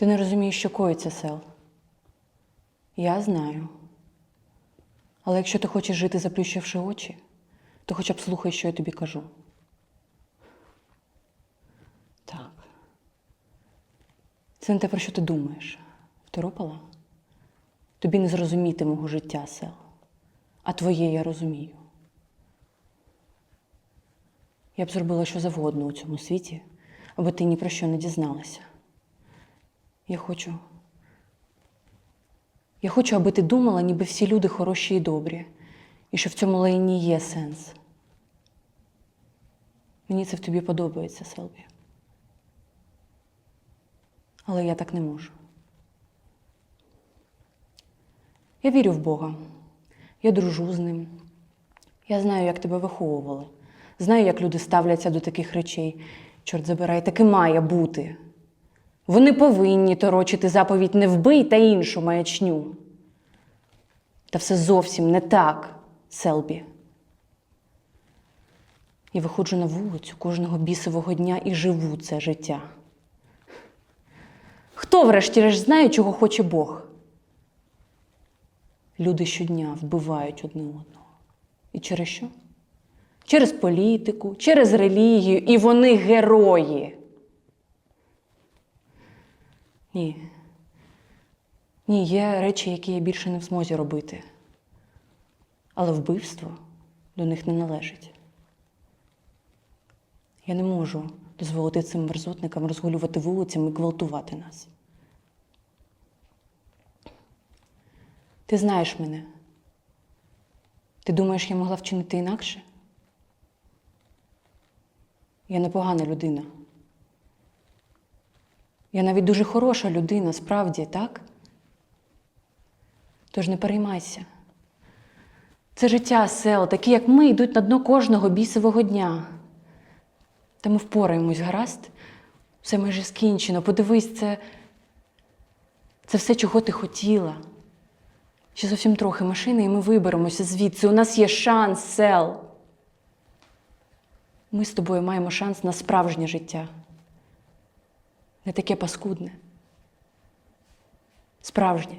Ти не розумієш, що коїться сел. Я знаю. Але якщо ти хочеш жити, заплющивши очі, то хоча б слухай, що я тобі кажу. Так. Це не те, про що ти думаєш. Второпала? Тобі не зрозуміти мого життя, сел. А твоє я розумію. Я б зробила що завгодно у цьому світі, аби ти ні про що не дізналася. Я хочу. Я хочу, аби ти думала, ніби всі люди хороші і добрі, і що в цьому лайні є сенс. Мені це в тобі подобається, Селбі. Але я так не можу. Я вірю в Бога. Я дружу з ним. Я знаю, як тебе виховували. Знаю, як люди ставляться до таких речей. Чорт забирай, таки має бути. Вони повинні торочити заповідь не вбий та іншу маячню. Та все зовсім не так, Селбі. Я виходжу на вулицю кожного бісового дня і живу це життя. Хто, врешті-решт, знає, чого хоче Бог? Люди щодня вбивають одне одного. І через що? Через політику, через релігію, і вони герої. Ні. Ні, є речі, які я більше не в змозі робити. Але вбивство до них не належить. Я не можу дозволити цим мерзотникам розгулювати вулицями і гвалтувати нас. Ти знаєш мене. Ти думаєш, я могла вчинити інакше? Я непогана людина. Я навіть дуже хороша людина, справді, так? Тож не переймайся. Це життя сел, такі, як ми, йдуть на дно кожного бісового дня. Та ми впораємось, гаразд? Все майже скінчено. Подивись, це, це все, чого ти хотіла. Ще зовсім трохи машини, і ми виберемося звідси. У нас є шанс, сел. Ми з тобою маємо шанс на справжнє життя. Не таке паскудне. Справжнє.